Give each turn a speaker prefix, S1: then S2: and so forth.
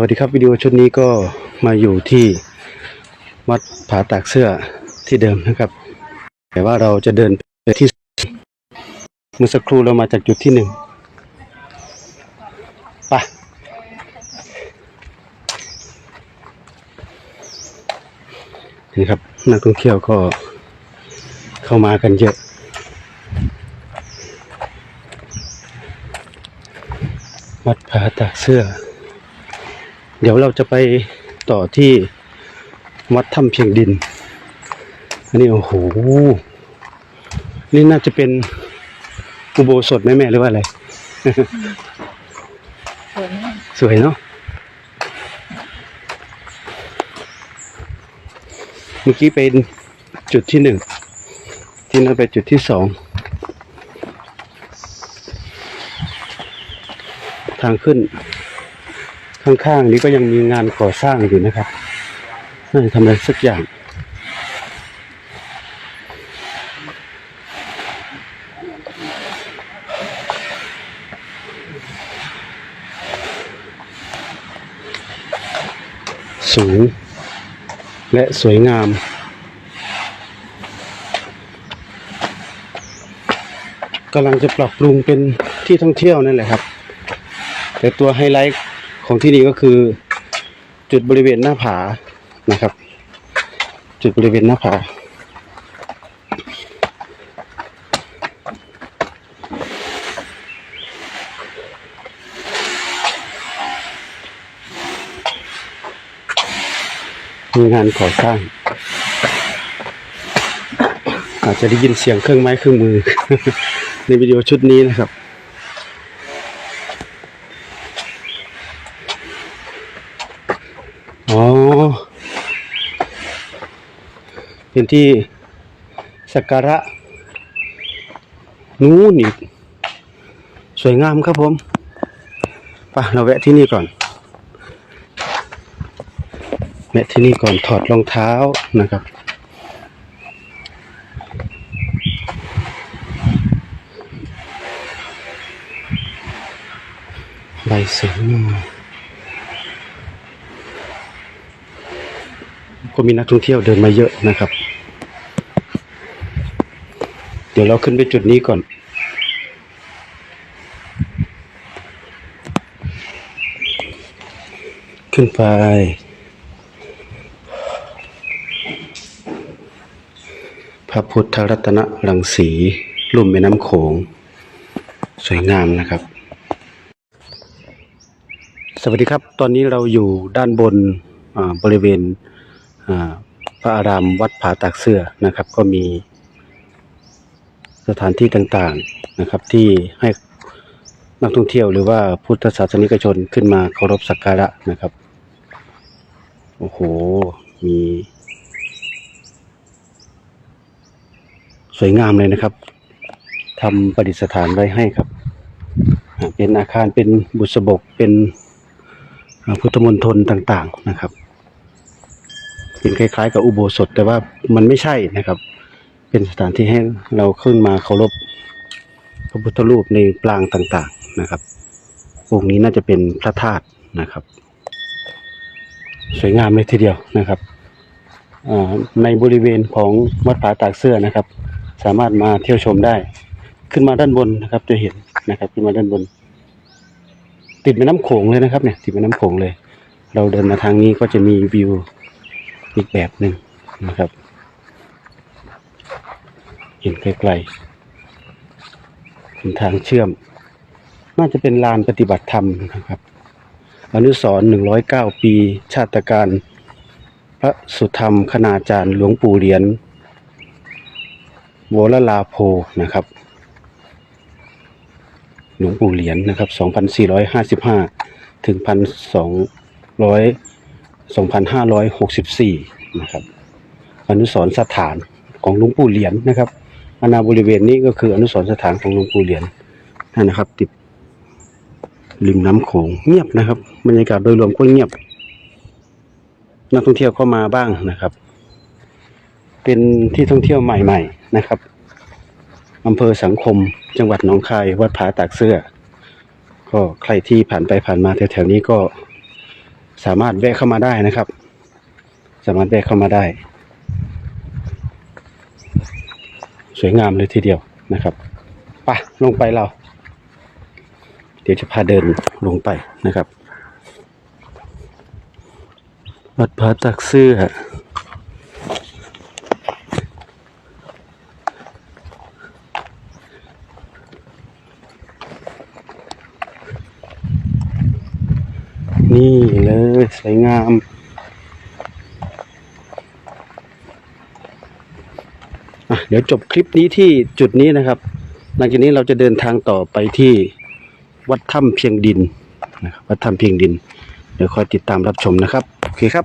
S1: วัสดีครับวิดีโอชุดนี้ก็มาอยู่ที่วัดผาตากเสื้อที่เดิมนะครับ แต่ว่าเราจะเดินไปที่เมื่อสักครู่เรามาจากจุดที่หนึ่งไปนี่ครับนักท่องเที่ยวก็เข้ามากันเยอะวัดผาตากเสื้อ เดี๋ยวเราจะไปต่อที่วัดถ้ำเพียงดิน อันนี้โอ้โห นี่น่าจะเป็นอุโบสถไหมแม่หรือว่าอะไร
S2: สวยมาก
S1: สวยเนาะ เมื่อกี้เป็นจุดที่หนึ่ง ที่นั่นเป็นจุดที่สอง ทางขึ้น ข้างๆนี้ก็ยังมีงานก่อสร้างอยู่นะครับน่าจะทำอะไรสักอย่าง สูง และสวยงามกำลังจะปรับปรุงเป็นที่ท่องเที่ยวนั่นแหละครับ แต่ตัวไฮไลท์ ของที่นี่ก็คือ จุดบริเวณหน้าผานะครับ จุดบริเวณหน้าผามีงานก่อสร้าง อาจจะได้ยินเสียงเครื่องไม้เครื่องมือ ในวิดีโอชุดนี้นะครับ อ๋อ เป็นที่สักการะนู้นอีกสวยงามครับผมไปเราแวะที่นี่ก่อนแวะที่นี่ก่อนถอดรองเท้านะครับ ใบเสียงมาก็มีนักท่องเที่ยวเดินมาเยอะนะครับ ดี๋ยวเราขึ้นไปจุดนี้ก่อน ขึ้นไป พระพุทธรัตนรังสี ลุ่มแม่น้ำโขง สวยงามนะครับ สวัสดีครับ ตอนนี้เราอยู่ด้านบนบริเวณพระอารามวัดผาตากเสื้อนะครับ ก็มี สถานที่ต่างๆนะครับ ที่ให้นักท่องเที่ยวหรือว่าพุทธศาสนิกชนขึ้นมาเคารพสักการะนะครับ โอ้โห มี สวยงามเลยนะครับทำประดิษฐานไว้ให้ครับ เป็นอาคารเป็นบุษบกเป็นพุทธมณฑลต่าง ๆ นะครับ เป็นคล้าย ๆ กับอุโบสถแต่ว่ามันไม่ใช่นะครับ เป็นสถานที่ให้เราขึ้นมาเคารพพระพุทธรูปในปรางต่างๆนะครับ องค์นี้น่าจะเป็นพระธาตุนะครับ สวยงามเลยทีเดียวนะครับในบริเวณของวัดผาตากเสื้อนะครับ สามารถมาเที่ยวชมได้ ขึ้นมาด้านบนนะครับ จะเห็นนะครับ ขึ้นมาด้านบน ติดแม่น้ำโขงเลยนะครับ เนี่ยติดแม่น้ำโขงเลย เราเดินมาทางนี้ก็จะมีวิวอีกแบบหนึ่งนะครับ เห็นไกลๆเป็นทางเชื่อม น่าจะเป็นลานปฏิบัติธรรมนะครับ อนุสรหนึ่งร้อยเก้าปี ชาติการ พระสุธรรมคณาจารย์หลวงปู่เหรียญวรลาโพนะครับ หลวงปู่เหรียญนะครับ 2,455 ถึง 1,200 2,564 นะครับ อนุสรสถานของหลวงปู่เหรียญนะครับ อาณาบริเวณนี้ก็คืออนุสรณ์สถานของหลวงปู่เหรียญนั่นนะครับ ติดริมน้ำโขงเงียบนะครับบรรยากาศโดยรวมก็เงียบ นักท่องเที่ยวเข้ามาบ้างนะครับ เป็นที่ท่องเที่ยวใหม่ ๆนะครับอำเภอสังคม จังหวัดหนองคาย วัดผาตากเสื้อ ก็ใครที่ผ่านไปผ่านมาแถวๆนี้ก็สามารถแวะเข้ามาได้นะครับ สามารถแวะเข้ามาได้ สวยงามเลยทีเดียวนะครับปะลงไปเรา เดี๋ยวจะพาเดินลงไปนะครับวัดพระตักเสื้อนี่เลยสวยงาม อะเดี๋ยวจบคลิปนี้ที่จุดนี้นะครับ หลังจากนี้เราจะเดินทางต่อไปที่วัดถ้ำเพียงดินนะครับวัดถ้ำเพียงดิน เดี๋ยวคอยติดตามรับชมนะครับ โอเคครับ